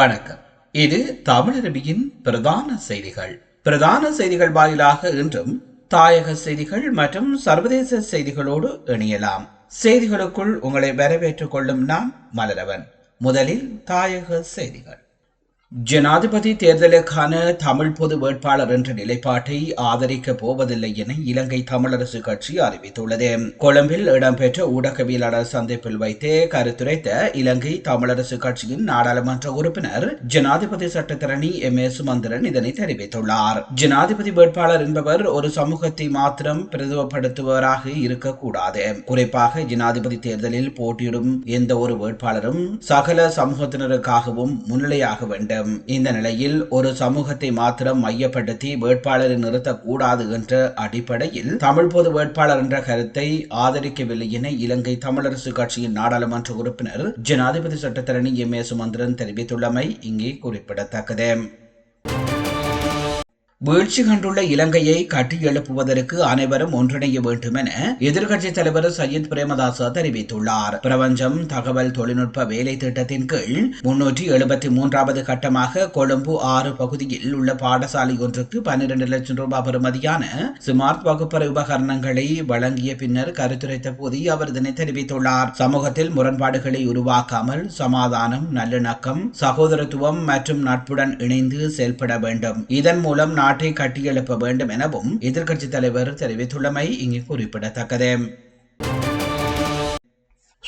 வணக்கம். இது தமிழருவியின் பிரதான செய்திகள். பிரதான செய்திகள் வாயிலாக இன்றும் தாயக செய்திகள் மற்றும் சர்வதேச செய்திகளோடு இணையலாம். செய்திகளுக்குள் உங்களை வரவேற்றுக் கொள்ளும் நான் மலரவன். முதலில் தாயக செய்திகள். ஜனாதிபதி தேர்தலுக்கான தமிழ் பொது வேட்பாளர் என்ற நிலைப்பாட்டை ஆதரிக்கப் போவதில்லை என இலங்கை தமிழரசு கட்சி அறிவித்துள்ளது. கொழும்பில் இடம்பெற்ற ஊடகவியலாளர் சந்திப்பில் வைத்தே கருத்துரைத்த இலங்கை தமிழரசு கட்சியின் நாடாளுமன்ற உறுப்பினர் ஜனாதிபதி சட்டத்தரணி எம். ஏ சுமந்திரன் இதனை தெரிவித்துள்ளார். ஜனாதிபதி வேட்பாளர் என்பவர் ஒரு சமூகத்தை மாத்திரம் பிரதிபப்படுத்துபவராக இருக்கக்கூடாது. குறிப்பாக ஜனாதிபதி தேர்தலில் போட்டியிடும் எந்த ஒரு வேட்பாளரும் சகல சமூகத்தினருக்காகவும் முன்னிலையாக வேண்டும் இந்த நிலையில் ஒரு சமூகத்தை மாத்திரம் மையப்படுத்தி வேட்பாளரை நிறுத்தக்கூடாது என்ற அடிப்படையில் தமிழ் பொது வேட்பாளர் என்ற கருத்தை ஆதரிக்கவில்லை என இலங்கை தமிழரசு கட்சியின் நாடாளுமன்ற உறுப்பினர் ஜனாதிபதி சட்டத்தரணி எம் ஏ சுமந்திரன் தெரிவித்துள்ளமை இங்கே குறிப்பிடத்தக்கது. வீழ்ச்சி கண்டுள்ள இலங்கையை கட்டியெழுப்புவதற்கு அனைவரும் ஒன்றிணைய வேண்டும் என எதிர்க்கட்சித் தலைவர் சையத் பிரேமதாச தெரிவித்துள்ளார். பிரபஞ்சம் தகவல் தொழில்நுட்ப வேலை திட்டத்தின் கீழ் முன்னூற்றி எழுபத்தி மூன்றாவது கட்டமாக கொழும்பு ஆறு பகுதியில் உள்ள பாடசாலை ஒன்றுக்கு பன்னிரண்டு லட்சம் ரூபாய் பெறுமதியான ஸ்மார்ட் வகுப்பறை உபகரணங்களை வழங்கிய பின்னர் கருத்துரைத்த போது அவர் இதனை தெரிவித்துள்ளார். சமூகத்தில் முரண்பாடுகளை உருவாக்காமல் சமாதானம் நல்லிணக்கம் சகோதரத்துவம் மற்றும் நட்புடன் இணைந்து செயல்பட வேண்டும். இதன் மூலம் நாட்டை கட்டியெழுப்ப வேண்டும் எனவும் எதிர்க்கட்சித் தலைவர் தெரிவித்துள்ளமை இங்கு குறிப்பிடத்தக்கது.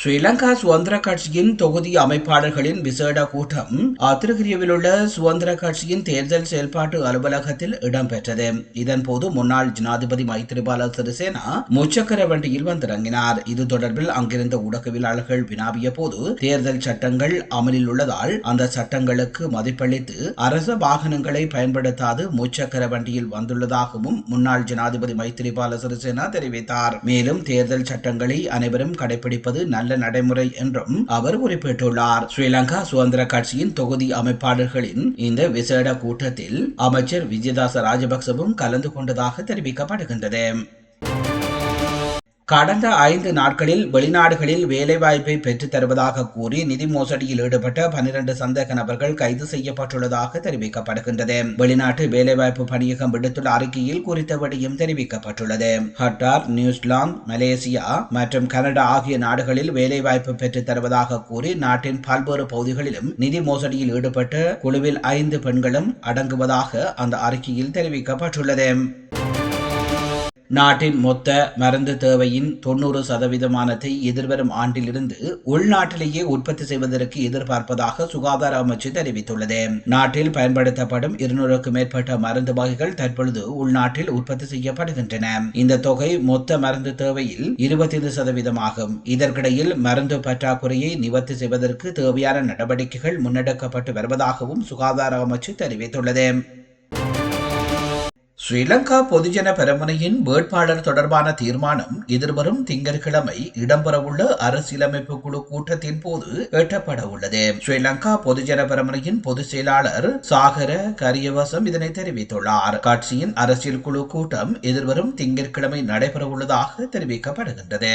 ஸ்ரீலங்கா சுதந்திர கட்சியின் தொகுதி அமைப்பாளர்களின் விசேட கூட்டம் அத்திருகிரியவில் உள்ள சுதந்திர கட்சியின் தேர்தல் செயல்பாட்டு அலுவலகத்தில் இடம்பெற்றது. இதன்போது முன்னாள் ஜனாதிபதி மைத்திரிபால சிறிசேனா முச்சக்கர வண்டியில் வந்திறங்கினார். இது தொடர்பில் அங்கிருந்த ஊடகவியலாளர்கள் வினாவிய போது தேர்தல் சட்டங்கள் அமலில் உள்ளதால் அந்த சட்டங்களுக்கு மதிப்பளித்து அரச வாகனங்களை பயன்படுத்தாது முச்சக்கர வண்டியில் வந்துள்ளதாகவும் முன்னாள் ஜனாதிபதி மைத்திரிபால சிறிசேனா தெரிவித்தார். மேலும் தேர்தல் சட்டங்களை அனைவரும் கடைபிடிப்பது நல்ல நடைமுறை என்றும் அவர் குறிப்பிட்டுள்ளார். ஸ்ரீலங்கா சுதந்திர கட்சியின் தொகுதி அமைப்பாளர்களின் இந்த விசேட கூட்டத்தில் அமைச்சர் விஜயதாச ராஜபக்சவும் கலந்து கொண்டதாக தெரிவிக்கப்படுகின்றது. கடந்த ஐந்து நாட்களில் வெளிநாடுகளில் வேலைவாய்ப்பை பெற்றுத் தருவதாக கூறி நிதி மோசடியில் ஈடுபட்ட பனிரண்டு சந்தேக நபர்கள் கைது செய்யப்பட்டுள்ளதாக தெரிவிக்கப்படுகின்றது. வெளிநாட்டு வேலைவாய்ப்பு பணியகம் விடுத்துள்ள அறிக்கையில் குறித்த விடயம் தெரிவிக்கப்பட்டுள்ளது. ஹட்டார் நியூசிலாந்து மலேசியா மற்றும் கனடா ஆகிய நாடுகளில் வேலைவாய்ப்பு பெற்றுத் தருவதாக கூறி நாட்டின் பல்வேறு பகுதிகளிலும் நிதி மோசடியில் ஈடுபட்ட குழுவில் ஐந்து பெண்களும் அடங்குவதாக அந்த அறிக்கையில் தெரிவிக்கப்பட்டுள்ளது. நாட்டின் மொத்த மருந்து தேவையின் தொண்ணூறு சதவீதமானத்தை எதிர்வரும் ஆண்டிலிருந்து உள்நாட்டிலேயே உற்பத்தி செய்வதற்கு எதிர்பார்ப்பதாக சுகாதார அமைச்சு தெரிவித்துள்ளது. நாட்டில் பயன்படுத்தப்படும் இருநூறுக்கும் மேற்பட்ட மருந்து வகைகள் தற்பொழுது உள்நாட்டில் உற்பத்தி செய்யப்படுகின்றன. இந்த தொகை மொத்த மருந்து தேவையில் இருபத்தி ஐந்து சதவீதமாகும். இதற்கிடையில் மருந்து பற்றாக்குறையை நிவர்த்தி செய்வதற்கு தேவையான நடவடிக்கைகள் முன்னெடுக்கப்பட்டு வருவதாகவும் சுகாதார அமைச்சு தெரிவித்துள்ளது. ஸ்ரீலங்கா பொதுஜன பெரமுனையின் வேட்பாளர் தொடர்பான தீர்மானம் எதிர்வரும் திங்கட்கிழமை இடம்பெறவுள்ள அரசியலமைப்பு குழு கூட்டத்தின் போது எட்டப்பட உள்ளது ஸ்ரீலங்கா பொதுஜன பெரமுனையின் பொதுச் செயலாளர் சாகர கரியவசம் இதனை தெரிவித்துள்ளார். கட்சியின் அரசியல் குழு கூட்டம் எதிர்வரும் திங்கட்கிழமை நடைபெறவுள்ளதாக தெரிவிக்கப்படுகின்றது.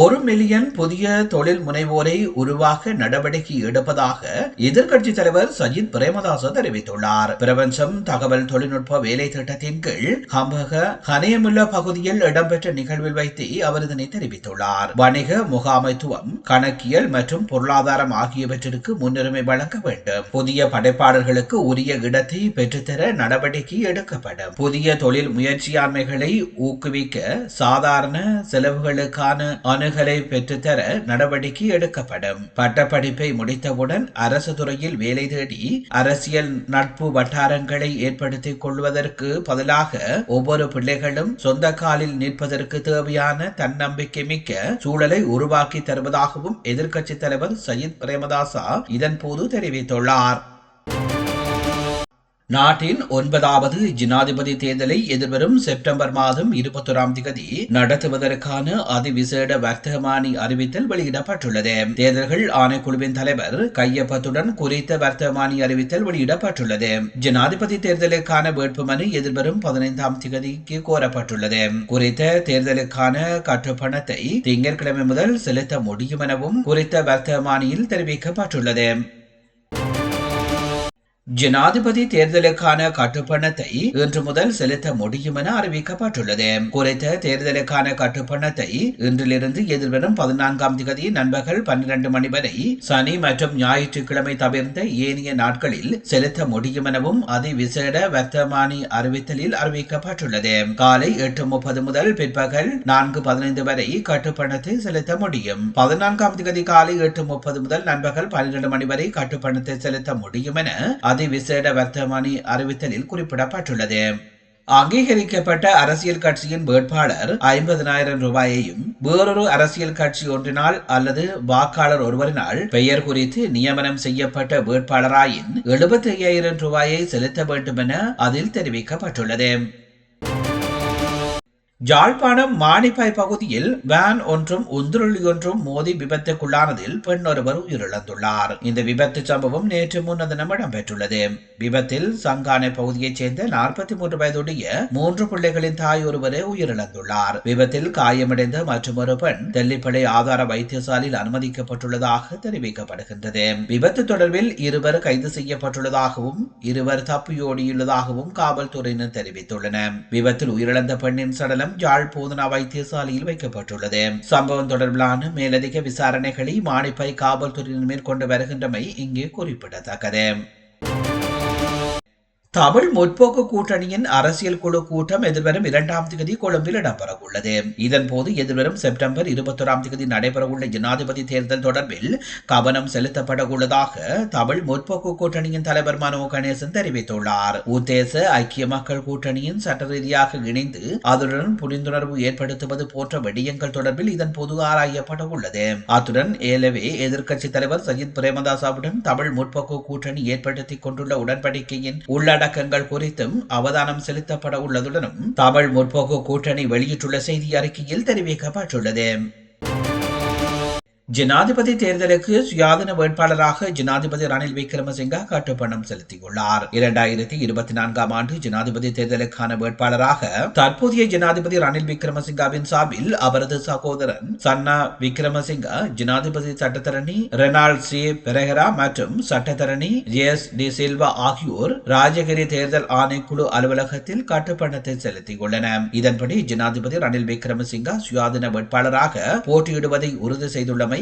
ஒரு மில்லியன் புதிய தொழில் முனைவோரை உருவாக்க நடவடிக்கை எடுப்பதாக எதிர்க்கட்சித் தலைவர் சஜித் பிரேமதாச தெரிவித்துள்ளார். பிரபஞ்சம் தகவல் தொழில்நுட்ப வேலை திட்டத்தின் கீழ் ஹம்பக கனியமுள்ள பகுதியில் இடம்பெற்ற நிகழ்வில் வைத்து அவர் இதனை தெரிவித்துள்ளார். வணிக முகாமைத்துவம் கணக்கியல் மற்றும் பொருளாதாரம் ஆகியவற்றிற்கு முன்னுரிமை வழங்க வேண்டும். புதிய படைப்பாளர்களுக்கு உரிய இடத்தை பெற்றுத்தர நடவடிக்கை எடுக்கப்படும். புதிய தொழில் முயற்சியாண்மைகளை ஊக்குவிக்க சாதாரண செலவுகளுக்கான அணுகலை பெற்றுத்தர நடவடிக்கை எடுக்கப்படும். பட்டப்படிப்பை முடித்தவுடன் அரசு துறையில் வேலை தேடி அரசியல் நட்பு வட்டாரங்களை ஏற்படுத்திக் கொள்வதற்கு பதிலாக ஒவ்வொரு பிள்ளைகளும் சொந்த காலில் நிற்பதற்கு தேவையான தன்னம்பிக்கை மிக்க சூழலை உருவாக்கி தருவதாகவும் எதிர்க்கட்சித் தலைவர் சயித் பிரேமதாசா இதன் போது தெரிவித்துள்ளார். நாட்டின் ஒன்பதாவது ஜனாதிபதி தேர்தலை எதிர்வரும் செப்டம்பர் மாதம் இருபத்தொராம் தேதி நடத்துவதற்கான அதிவிசேட வர்த்தமானி அறிவித்தல் வெளியிடப்பட்டுள்ளது. தேர்தல்கள் ஆணைக்குழுவின் தலைவர் கையப்பத்துடன் குறித்த வர்த்தமானி அறிவித்தல் வெளியிடப்பட்டுள்ளது. ஜனாதிபதி தேர்தலுக்கான வேட்புமனு எதிர்வரும் பதினைந்தாம் தேதிக்கு கோரப்பட்டுள்ளது. குறித்த தேர்தலுக்கான கட்டுப்பணத்தை திங்கட்கிழமை முதல் செலுத்த முடியும் எனவும் குறித்த வர்த்தகமானியில் தெரிவிக்கப்பட்டுள்ளது. ஜனாதிபதி தேர்தலுக்கான கட்டுப்பணத்தை இன்று முதல் செலுத்த முடியும் என அறிவிக்கப்பட்டுள்ளது. குறித்த தேர்தலுக்கான கட்டுப்பணத்தை இன்றிலிருந்து எதிர்வரும் பதினான்காம் தேதி நண்பகல் பன்னிரண்டு மணி வரை சனி மற்றும் ஞாயிற்றுக்கிழமை தவிர்த்த ஏனைய நாட்களில் செலுத்த முடியும் எனவும் அதிவிசேட வர்த்தமானி அறிவித்தலில் அறிவிக்கப்பட்டுள்ளது. காலை எட்டு முப்பது முதல் பிற்பகல் நான்கு பதினைந்து வரை கட்டுப்பணத்தை செலுத்த முடியும். பதினான்காம் தேதி காலை எட்டு முப்பது முதல் நண்பகல் பன்னிரண்டு மணி வரை கட்டுப்பணத்தை செலுத்த முடியும் என அதிவிசேட வர்த்தமானி அறிவித்தலில் குறிப்பிடப்பட்டுள்ளது. அங்கீகரிக்கப்பட்ட அரசியல் கட்சியின் வேட்பாளர் ஐம்பதனாயிரம் ரூபாயையும் வேறொரு அரசியல் கட்சி ஒன்றினால் அல்லது வாக்காளர் ஒருவரினால் பெயர் குறித்து நியமனம் செய்யப்பட்ட வேட்பாளராயின் எழுபத்தி ஐயாயிரம் ரூபாயை செலுத்த வேண்டும் என அதில் தெரிவிக்கப்பட்டுள்ளது. ஜாழ்ப்பாணம் மானிப்பாய் பகுதியில் வேன் ஒன்றும் ஒன்றும் மோதி விபத்துக்குள்ளானதில் பெண் ஒருவர் உயிரிழந்துள்ளார். இந்த விபத்து சம்பவம் நேற்று முன்னதினம் இடம்பெற்றுள்ளது. விபத்தில் சங்கானை பகுதியைச் சேர்ந்த நாற்பத்தி மூன்று வயதுடைய மூன்று பிள்ளைகளின் தாய் ஒருவரே உயிரிழந்துள்ளார். விபத்தில் காயமடைந்த மற்றொரு பெண் தெல்லிப்படை ஆதார வைத்தியசாலையில் அனுமதிக்கப்பட்டுள்ளதாக தெரிவிக்கப்படுகின்றது. விபத்து தொடர்பில் இருவர் கைது செய்யப்பட்டுள்ளதாகவும் இருவர் தப்பியோடியுள்ளதாகவும் காவல்துறையினர் தெரிவித்துள்ளனர். விபத்தில் உயிரிழந்த பெண்ணின் சடலம் யாழ் போதனா வைத்தியசாலையில் வைக்கப்பட்டுள்ளது. சம்பவம் தொடர்பிலான மேலதிக விசாரணைகளை மானிப்பை காவல்துறையினர் மேற்கொண்டு வருகின்றமை இங்கே குறிப்பிடத்தக்கது. தமிழ் முற்போக்கு கூட்டணியின் அரசியல் குழு கூட்டம் எதிர்வரும் இரண்டாம் தேதி கொழும்பில் இடம்பெறவுள்ளது. இதன்போது எதிர்வரும் செப்டம்பர் இருபத்தொராம் தேதி நடைபெறவுள்ள ஜனாதிபதி தேர்தல் தொடர்பில் கவனம் செலுத்தப்பட உள்ளதாக தமிழ் முற்போக்கு கூட்டணியின் தலைவர் மனோ கணேசன் தெரிவித்துள்ளார். உத்தேச ஐக்கிய மக்கள் கூட்டணியின் சட்ட ரீதியாக இணைந்து அதனுடன் புரிந்துணர்வு ஏற்படுத்துவது போன்ற விடயங்கள் தொடர்பில் இதன் பொது ஆராயப்பட உள்ளது அத்துடன் ஏலவே எதிர்க்கட்சித் தலைவர் சஜித் பிரேமதாசாவுடன் தமிழ் முற்போக்கு கூட்டணி ஏற்படுத்திக் கொண்டுள்ள உடன்படிக்கையின் உள்ள உள்ளடக்கங்கள் குறித்தும் அவதானம் செலுத்தப்பட உள்ளதுடனும் தமிழ் முற்போக்கு கூட்டணி வெளியிட்டுள்ள செய்தி அறிக்கையில் தெரிவிக்கப்பட்டுள்ளது. ஜனாதிபதி தேர்தலுக்கு சுயாதீன வேட்பாளராக ஜனாதிபதி ரணில் விக்ரமசிங்கா கட்டுப்பணம் செலுத்தியுள்ளார். இரண்டாயிரத்தி இருபத்தி நான்காம் ஆண்டு ஜனாதிபதி தேர்தலுக்கான வேட்பாளராக தற்போதைய ஜனாதிபதி ரணில் விக்ரமசிங்காவின் சார்பில் அவரது சகோதரன் சன்னா விக்ரமசிங்கா ஜனாதிபதி சட்டத்தரணி ரெனால்ட் சி. பெரஹரா மற்றும் சட்டத்தரணி எஸ். டி. சில்வா ஆகியோர் ராஜகிரி தேர்தல் ஆணைக்குழு அலுவலகத்தில் கட்டுப்பணத்தை செலுத்தியுள்ளனர். இதன்படி ஜனாதிபதி ரணில் விக்ரமசிங்கா சுயாதீன வேட்பாளராக போட்டியிடுவதை உறுதி செய்துள்ளமை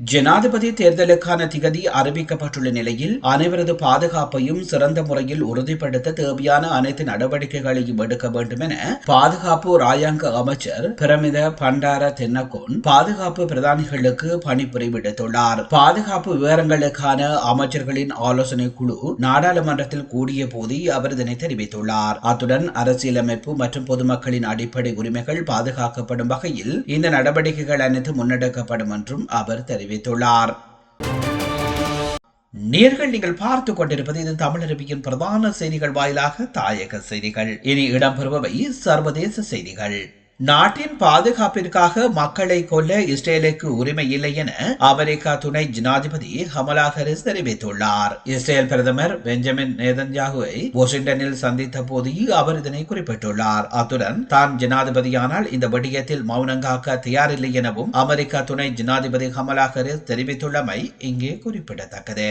ஜனாதிபதி தேர்தலுக்கான திகதி அறிவிக்கப்பட்டுள்ள நிலையில் அனைவரது பாதுகாப்பையும் சிறந்த முறையில் உறுதிப்படுத்த தேவையான அனைத்து நடவடிக்கைகளையும் எடுக்க வேண்டும் என பாதுகாப்பு ராயாங்க அமைச்சர் பிரமித பண்டார தென்னகோன் பாதுகாப்பு பிரதானிகளுக்கு பணிபுரி விடுத்துள்ளார் பாதுகாப்பு விவரங்களுக்கான அமைச்சர்களின் ஆலோசனை குழு நாடாளுமன்றத்தில் கூடிய போது அவர் இதனை தெரிவித்துள்ளார். அத்துடன் அரசியலமைப்பு மற்றும் பொதுமக்களின் அடிப்படை உரிமைகள் பாதுகாக்கப்படும் வகையில் இந்த நடவடிக்கைகள் அனைத்து முன்னெடுக்கப்படும் என்றும் அவர் தெரிவித்தார் தெரிவித்துள்ளார். நேர்கள் நீங்கள் பார்த்துக் கொண்டிருப்பது இது தமிழரபியின் பிரதான செய்திகள் வாயிலாக தாயக செய்திகள். இனி இடம்பெறுபவை சர்வதேச செய்திகள். நாட்டின் பாதுகாப்பிற்காக மக்களை கொல்ல இஸ்ரேலுக்கு உரிமை இல்லை என அமெரிக்கா துணை ஜனாதிபதி ஹமலா ஹரிஸ் தெரிவித்துள்ளார். இஸ்ரேல் பிரதமர் பெஞ்சமின் நேதன்யாகுவை வாஷிங்டனில் சந்தித்த போது அவர் இதனை குறிப்பிட்டுள்ளார். அத்துடன் தான் ஜனாதிபதியானால் இந்த விடயத்தில் மௌனங்காக்க தயாரில்லை எனவும் அமெரிக்கா துணை ஜனாதிபதி ஹமலா ஹரிஸ் தெரிவித்துள்ளமை இங்கே குறிப்பிடத்தக்கது.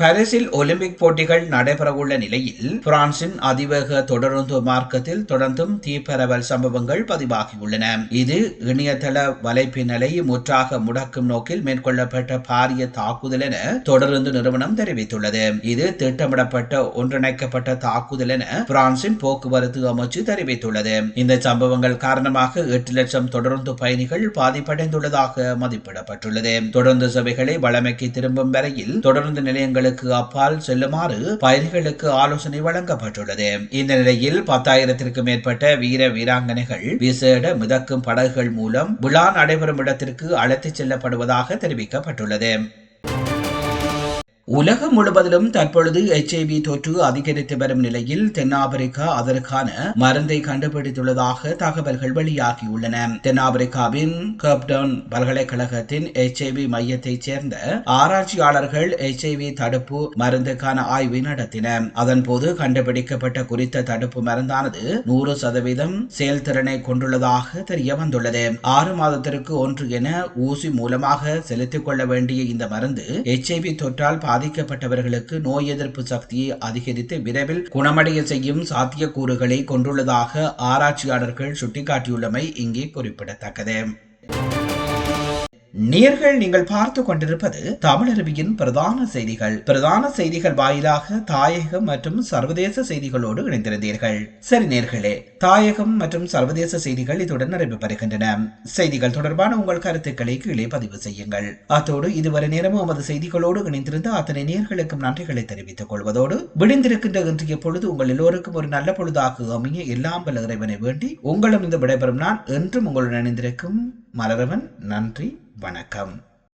பாரிஸில் ஒலிம்பிக் போட்டிகள் நடைபெறவுள்ள நிலையில் பிரான்சின் அதிவேக தொடருந்து மார்க்கத்தில் தொடர்ந்தும் தீப்பரவல் சம்பவங்கள் பதிவாகியுள்ளன. இது இணையதள வலைப்பின்னலை முற்றாக முடக்கும் நோக்கில் மேற்கொள்ளப்பட்ட பாரிய தாக்குதல் என தொடருந்து நிறுவனம் தெரிவித்துள்ளது. இது திட்டமிடப்பட்ட ஒன்றிணைக்கப்பட்ட தாக்குதல் என பிரான்சின் போக்குவரத்து அமைச்சு தெரிவித்துள்ளது. இந்த சம்பவங்கள் காரணமாக எட்டு லட்சம் தொடருந்து பயணிகள் பாதிப்படைந்துள்ளதாக மதிப்பிடப்பட்டுள்ளது. தொடர்ந்து சேவைகளை வழமைக்கு திரும்பும் வரையில் தொடர்ந்து நிலையங்கள் கிலோமீட்டர்களுக்கு அப்பால் செல்லுமாறு பயணிகளுக்கு ஆலோசனை வழங்கப்பட்டுள்ளது. இந்த நிலையில் பத்தாயிரத்திற்கு மேற்பட்ட வீர வீராங்கனைகள் விசேட மிதக்கும் படகுகள் மூலம் விழா நடைபெறும் இடத்திற்கு அழைத்துச் செல்லப்படுவதாக தெரிவிக்கப்பட்டுள்ளது. உலகம் முழுவதிலும் தற்பொழுது எச்ஐவி தொற்று அதிகரித்து வரும் நிலையில் தென்னாப்பிரிக்கா அதற்கான மருந்தை கண்டுபிடித்துள்ளதாக தகவல்கள் வெளியாகியுள்ளன. தென்னாப்பிரிக்காவின் கேப்டவுன் பல்கலைக்கழகத்தின் எச்ஐவி மையத்தைச் சேர்ந்த ஆராய்ச்சியாளர்கள் எச்ஐவி தடுப்பு மருந்துக்கான ஆய்வை நடத்தினர். அதன்போது கண்டுபிடிக்கப்பட்ட குறித்த தடுப்பு மருந்தானது நூறு சதவீதம் செயல்திறனை கொண்டுள்ளதாக தெரிய வந்துள்ளது ஆறு மாதத்திற்கு ஒன்று என ஊசி மூலமாக செலுத்திக் கொள்ள வேண்டிய இந்த மருந்து எச்ஐவி தொற்றால் பாதிக்கப்பட்டவர்களுக்கு நோய் எதிர்ப்பு சக்தியை அதிகரித்து விரைவில் குணமடைய செய்யும் சாத்தியக்கூறுகளை கொண்டுள்ளதாக ஆராய்ச்சியாளர்கள் சுட்டிக்காட்டியுள்ளமை இங்கே குறிப்பிடத்தக்கது. நேர்கள் நீங்கள் பார்த்து கொண்டிருப்பது தமிழருவியின் பிரதான செய்திகள். பிரதான செய்திகள் வாயிலாக தாயகம் மற்றும் சர்வதேச செய்திகளோடு இணைந்திருந்தீர்கள். சரி நேர்களே தாயகம் மற்றும் சர்வதேச செய்திகள் இத்துடன் நிறைவு பெறுகின்றன. செய்திகள் தொடர்பான உங்கள் கருத்துக்களை கீழே பதிவு செய்யுங்கள். அத்தோடு இதுவரை நேரமும் நமது செய்திகளோடு இணைந்திருந்த அத்தனை நேர்களுக்கும் நன்றிகளை தெரிவித்துக் கொள்வதோடு விடிந்திருக்கின்ற இன்றைய பொழுது உங்கள் எல்லோருக்கும் ஒரு நல்ல பொழுதாக அமைய எல்லாம் பல இறைவனை வேண்டி உங்களும் இந்த விடைபெறும் நான் என்றும் உங்களுடன் இணைந்திருக்கும் மலரவன் நன்றி. வணக்கம்